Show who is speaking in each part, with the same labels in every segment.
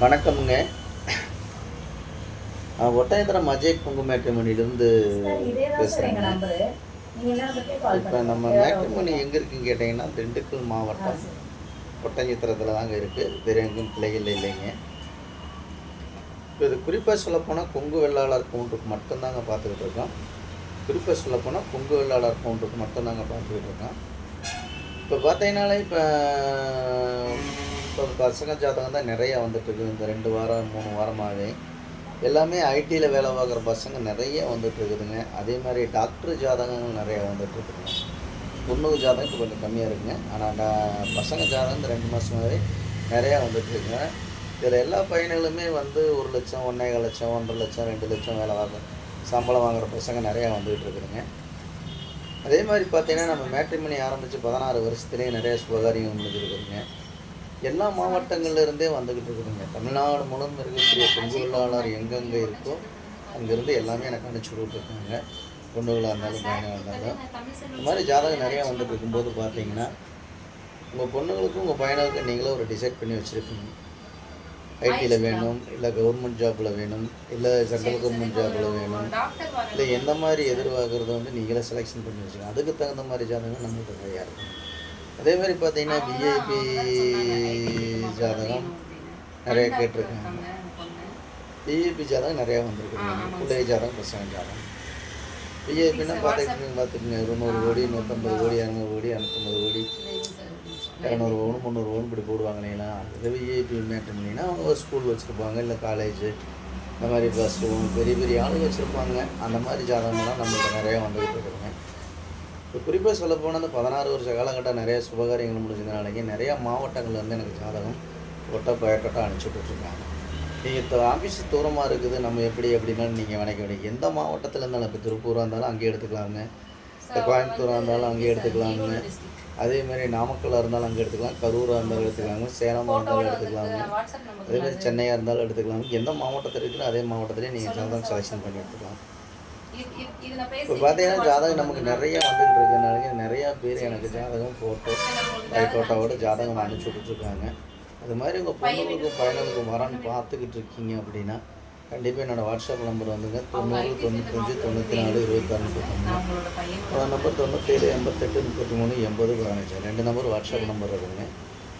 Speaker 1: வணக்கம்ங்க. நான் ஒட்டயந்திரம் அஜய் குங்கு
Speaker 2: எங்க
Speaker 1: பேசுகிறேங்க இப்போ. நம்ம
Speaker 2: வேற
Speaker 1: மேட்ரிமணி எங்கே இருக்குன்னு கேட்டிங்கன்னா திண்டுக்கல் மாவட்டம். ஒட்டஞ்சத்திரத்தில் தாங்க இருக்குது வேறு எங்கும் கிளைகள் இல்லைங்க. இப்போ இது குறிப்பாக சொல்லப்போனால் கொங்கு வெள்ளாளர் கவுண்டருக்கு மட்டும்தாங்க பார்த்துக்கிட்டு இருக்கோம். குறிப்பாக சொல்லப்போனால் கொங்கு வெள்ளாளர் கவுண்டருக்கு மட்டும்தாங்க பார்த்துக்கிட்டு இருக்கோம். இப்போ பார்த்தீங்கனாலே இப்போ இப்போ பசங்க ஜாதகம் தான் நிறையா வந்துட்டுருக்கு இந்த ரெண்டு வாரம் மூணு வாரமாகவே எல்லாமே ஐடியில் வேலை பார்க்குற பசங்க நிறைய வந்துட்டு இருக்குதுங்க அதே மாதிரி டாக்டர் ஜாதகங்கள் நிறையா வந்துட்டுருக்குங்க பொண்ணுக்கு ஜாதகம் இப்போ கொஞ்சம் கம்மியாக இருக்குங்க. ஆனால் நான் பசங்க ஜாதகம் இந்த ரெண்டு மாதமாகவே நிறையா வந்துட்டுருக்குங்க. இதில் எல்லா பையன்களுமே வந்து ஒரு லட்சம் ஒன்றேகால் லட்சம் ஒன்றரை லட்சம் ரெண்டு லட்சம் வேலை வாங்க சம்பளம் வாங்குற பசங்க நிறையா வந்துகிட்டு இருக்குதுங்க அதே மாதிரி பார்த்தீங்கன்னா நம்ம மேட்ரிமணி ஆரம்பித்து பதினாறு வருஷத்துலேயே நிறைய சுபகாரியங்கள் முடிஞ்சிருக்குதுங்க. எல்லா மாவட்டங்கள்லேருந்தே வந்துக்கிட்டு இருக்குதுங்க. தமிழ்நாடு மூலம் இருக்கக்கூடிய பொங்குள்ளாளர் எங்கெங்கே இருக்கோ அங்கேருந்து எல்லாமே எனக்கு அனுப்பிச்சி கொடுத்துருக்காங்க பொண்ணுகளாக இருந்தாலும் பையனாக இருந்தாலும். இந்த மாதிரி ஜாதகம் நிறையா வந்துட்டு இருக்கும்போது பார்த்தீங்கன்னா உங்கள் பொண்ணுங்களுக்கும் உங்கள் பையனுக்கும் நீங்களே ஒரு டிசைட் பண்ணி வச்சுருப்பீங்க ஐடியில் வேணும் இல்லை கவர்மெண்ட் ஜாப்பில் வேணும் இல்லை சென்ட்ரல் கவர்மெண்ட் ஜாப்பில் வேணும் இல்லை எந்த மாதிரி எதிர்பார்க்குறத வந்து நீங்களே செலெக்ஷன் பண்ணி வச்சுக்கோங்க அதுக்கு தகுந்த மாதிரி ஜாதகம் நம்மளுக்கு நிறையா இருக்கும் அதே மாதிரி பார்த்தீங்கன்னா விஐபி ஜாதகம் நிறைய கேட்டிருக்காங்க. விஐபி ஜாதகம் நிறையா வந்திருக்குங்க பிள்ளை ஜாதகம் பசங்க ஜாதகம். விஐபின்னா பார்த்துக்கிட்டு பார்த்துக்குங்க. நூறு கோடி நூற்றம்பது கோடி இரநூறு கோடி இரநூத்தம்பது கோடி. இரநூறு பவுன் முந்நூறு பவுன் இப்படி போடுவாங்க இல்லைங்களா அது விஐபி மேட்டர்னா அவங்க ஒரு ஸ்கூல் வச்சுருப்பாங்க இல்லை காலேஜ் இந்த மாதிரி பஸ் பெரிய பெரிய ஆளுங்க வச்சுருப்பாங்க. அந்த மாதிரி ஜாதகம்லாம் நம்மளுக்கு நிறையா வந்துகிட்டு இருக்குதுங்க. இப்போ குறிப்பாக சொல்ல போனால் அந்த பதினாறு வருஷ காலகட்டம் நிறைய சுபகாரியங்கள் முடிஞ்சதுனாலங்க நிறையா மாவட்டங்கள்ல இருந்து எனக்கு ஜாதகம் ஒட்ட பயக்கட்டாக அனுப்பிச்சி விட்டுருக்காங்க நீங்கள் இப்போ ஆஃபீஸ் தூரமாக இருக்குது நம்ம எப்படி எப்படின்னாலும் நீங்கள் நினைக்க வேண்டிய எந்த மாவட்டத்தில் இருந்தாலும் இப்போ திருப்பூராக இருந்தாலும் அங்கேயே எடுத்துக்கலாங்க. இப்போ கோயம்புத்தூராக இருந்தாலும் அங்கேயே எடுத்துக்கலாங்க. அதே மாதிரி நாமக்கல்லாக இருந்தாலும் அங்கே எடுத்துக்கலாம். கரூராக இருந்தாலும் எடுத்துக்கலாங்க. சேலமாக இருந்தாலும் எடுத்துக்கலாங்க. அதே மாதிரி சென்னையாக இருந்தாலும் எடுத்துக்கலாம். எந்த மாவட்டத்தில் இருக்குன்னு அதே மாவட்டத்திலே நீங்கள் ஜாதகம் செலெக்ஷன் பண்ணி எடுத்துக்கலாம். இப்போ பார்த்தீங்கன்னா ஜாதகம் நமக்கு நிறைய வந்துகிட்டு இருக்கனால நிறையா பேர் எனக்கு ஜாதகம் ஃபோட்டோ ஃபோட்டோவோட ஜாதகம் அனுப்பிச்சி விட்டுருக்காங்க. அது மாதிரி உங்கள் பொண்ணுங்களுக்கும் பையனுக்கும் வரன்னு பார்த்துக்கிட்டு இருக்கீங்க அப்படின்னா கண்டிப்பாக என்னோடய வாட்ஸ்அப் நம்பர் வந்துங்க. தொண்ணூறு தொண்ணூத்தஞ்சு தொண்ணூற்றி நாலு இருபத்தாறு முப்பத்தொன்று அந்த நம்பர் தொண்ணூற்றேழு எண்பத்தெட்டு முப்பத்தி மூணு எண்பது பதினஞ்சு ரெண்டு நம்பர் வாட்ஸ்அப் நம்பர் இருக்குங்க.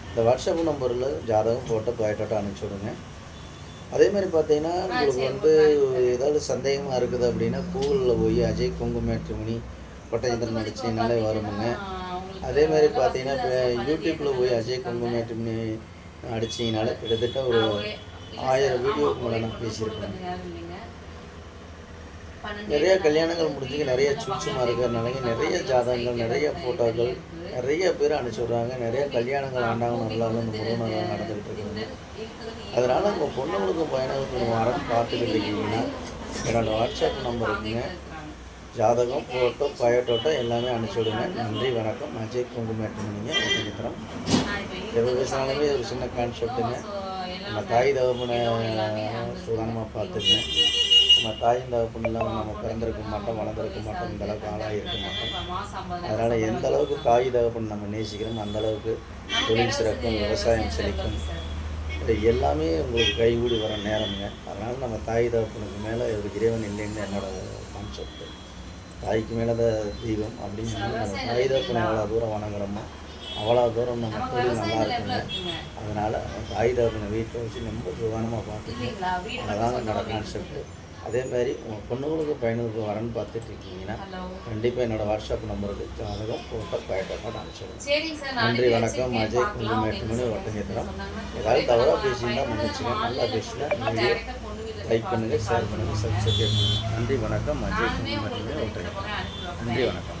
Speaker 1: இந்த வாட்ஸ்அப் நம்பரில் ஜாதகம் ஃபோட்டோ பயோட்டோட்டோ அனுப்பிச்சி விடுங்க. அதே மாதிரி பார்த்தீங்கன்னா உங்களுக்கு வந்து ஏதாவது சந்தேகமாக இருக்குது அப்படின்னா கூகுளில் போய் அஜய் குங்கு மேட்ரிமணி பட்டயந்திரன் நடிச்சிங்கனாலே வருமுங்க. அதே மாதிரி பார்த்தீங்கன்னா இப்போ யூடியூப்பில் போய் அஜய் குங்கு மேட்ரிமணி அடிச்சிங்கனாலே கிட்டத்தட்ட ஒரு ஆயிரம் வீடியோக்கு மேலே நான் பேசியிருப்பேன் நிறைய கல்யாணங்கள் முடிஞ்சுங்க நிறைய சூட்சமாக இருக்கிறனாலங்க நிறைய ஜாதகங்கள் நிறைய ஃபோட்டோக்கள் நிறைய பேர் அனுப்பிச்சி விட்றாங்க நிறைய கல்யாணங்கள் ஆண்டாங்க நல்லாலும் இந்த முருகனெல்லாம் நடந்துகிட்டு இருக்குதுங்க. அதனால் உங்கள் பொண்ணுங்களுக்கும் பையனுக்கும் வரன்னு பார்த்துக்கிட்டு இருக்கீங்கன்னா என்னோடய வாட்ஸ்அப் நம்பர் இருக்குங்க. ஜாதகம் ஃபோட்டோ பயோட்டோட்டோ எல்லாமே அனுப்பிச்சி விடுங்க. நன்றி வணக்கம். அஜய் குங்குமேட்டுமணிங்க ஒட்டஞ்சித்திரம் எப்போ பேசினாலுமே இது ஒரு சின்ன கான்செப்ட்டுங்க நம்ம தாய் தகப்பனை சுதானமாக பார்த்துங்க. நம்ம தாயும் தகப்பன் நம்ம பிறந்திருக்க மாட்டோம் வளர்ந்துருக்க மாட்டோம் இந்த அளவுக்கு ஆளாக இருக்க மாட்டோம். அதனால் எந்த அளவுக்கு தாய் தகப்பன் நம்ம நேசிக்கிறோமோ அந்த அளவுக்கு தொழில் சிறக்கும் விவசாயம் செழிக்கும் இது எல்லாமே உங்களுக்கு கைகூடி வர நேரம்ங்க. அதனால் நம்ம தாய் தகப்பனுக்கு மேலே ஒரு இறைவன் இல்லைன்னு என்னோட கான்செப்ட் தாய்க்கு மேலே தான் தெய்வம் அப்படின்னு நம்ம தாய் தகப்பனை எவ்வளோ தூரம் வணங்குறோமோ அவ்வளோ தூரம் நம்ம தொழில் நல்லா இருக்குங்க. அதனால் தாய் தகப்பனை வீட்டில் வச்சு ரொம்ப சுகானமாக பார்த்துக்கணும். அதாங்க என்னோடய கான்செப்ட்டு அதே மாதிரி உங்கள் பொண்ணுங்களுக்கு பையனுக்கு வரன்னு பார்த்துட்டு இருக்கீங்கன்னா கண்டிப்பாக என்னோட வாட்ஸ்அப் நம்பருக்கு ஜாதகம் ஃபோட்டோ பயோட்டோ அனுப்பிச்சிடுங்க நன்றி வணக்கம். அஜய் குங்குமேட்டுமணி ஒட்டஞ்சத்திரம் ஏதாவது தவறாக பேசியிருந்தா மன்னிச்சுங்க நல்லா பேசினா வீடியோ லைக் பண்ணுங்கள் ஷேர் பண்ணுங்கள் சப்ஸ்கிரைப் பண்ணுங்கள் நன்றி வணக்கம். அஜய் குங்குமேட்டுமணி ஒட்டஞ்சத்திரம் நன்றி வணக்கம்.